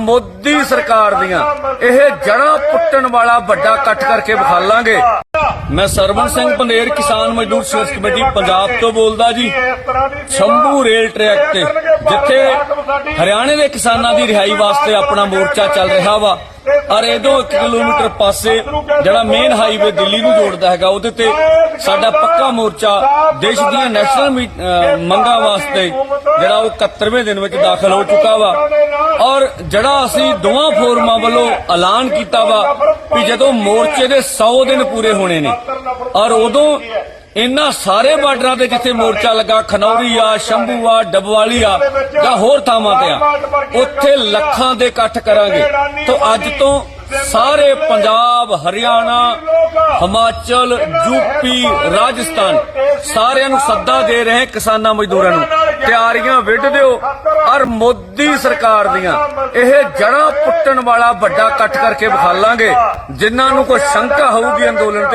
ਮੋਦੀ ਸਰਕਾਰ ਦੀਆਂ। ਇਹ ਜੜਾਂ ਪੁੱਟਣ ਵਾਲਾ ਵੱਡਾ ਇਕੱਠ ਕਰਕੇ ਵਿਖਾਲਾਂਗੇ ਮੈਂ ਸਰਵਣ ਸਿੰਘ ਪੰਦੇਰ ਕਿਸਾਨ ਮਜ਼ਦੂਰ ਸੰਘਰਸ਼ ਕਮੇਟੀ, ਪੰਜਾਬ ਤੋਂ ਬੋਲਦਾ ਜੀ। ਸ਼ੰਭੂ ਰੇਲ ਟਰੈਕ ਤੇ, ਜਿੱਥੇ ਹਰਿਆਣੇ ਦੇ ਕਿਸਾਨਾਂ ਦੀ ਰਿਹਾਈ ਵਾਸਤੇ ਆਪਣਾ ਮੋਰਚਾ ਚੱਲ ਰਿਹਾ ਵਾ। ਔਰ ਇਹਦੋਂ 1 ਕਿਲੋਮੀਟਰ ਪਾਸੇ ਜਿਹੜਾ ਮੇਨ ਹਾਈਵੇ ਦਿੱਲੀ ਨੂੰ ਜੋੜਦਾ ਹੈਗਾ, ਉਹਦੇ ਤੇ ਸਾਡਾ ਪੱਕਾ ਮੋਰਚਾ ਦੇਸ਼ ਦੀਆਂ ਨੈਸ਼ਨਲ ਮੰਗਾਂ ਵਾਸਤੇ ਜਿਹੜਾ ਉਹ 71ਵੇਂ ਦਿਨ ਵਿੱਚ ਦਾਖਲ ਹੋ ਚੁੱਕਾ ਵਾ। ਔਰ ਜਿਹੜਾ ਅਸੀਂ ਦੋਵਾਂ ਫੋਰਮਾਂ ਵੱਲੋਂ ਐਲਾਨ ਕੀਤਾ ਵਾ ਵੀ ਜਦੋਂ ਮੋਰਚੇ ਦੇ 100 ਦਿਨ ਪੂਰੇ ਹੋਣੇ ਨੇ, ਔਰ ਉਦੋਂ ਇਨ੍ਹਾਂ ਸਾਰੇ ਬਾਰਡਰਾਂ ਤੇ ਜਿੱਥੇ ਮੋਰਚਾ ਲੱਗਾ, ਖਨੌਰੀ ਆ, ਸ਼ੰਭੂ ਆ, ਡਬਵਾਲੀ ਆ, ਜਾਂ ਹੋਰ ਥਾਵਾਂ ਤੇ ਆ, ਉੱਥੇ ਲੱਖਾਂ ਦੇ ਇਕੱਠ ਕਰਾਂਗੇ। ਤੋਂ ਅੱਜ ਤੋਂ ਸਾਰੇ ਪੰਜਾਬ, ਹਰਿਆਣਾ ਹਿਮਾਚਲ ਯੂਪੀ ਰਾਜਸਥਾਨ ਸਾਰਿਆਂ ਨੂੰ ਸੱਦਾ ਦੇ ਰਹੇ ਕਿਸਾਨਾਂ ਮਜ਼ਦੂਰਾਂ ਨੂੰ। ਤਿਆਰੀਆਂ ਵਿੱਢ ਦਿਓ। ਔਰ ਮੋਦੀ ਸਰਕਾਰ ਦੀਆਂ। ਇਹ ਜੜਾਂ ਪੁੱਟਣ ਵਾਲਾ ਵੱਡਾ ਇਕੱਠ ਕਰਕੇ ਵਿਖਾਲਾਂਗੇ। ਜਿਨ੍ਹਾਂ ਨੂੰ ਕੋਈ ਸ਼ੰਕਾ ਹੋਊਗੀ ਅੰਦੋਲਨ ਤੇ।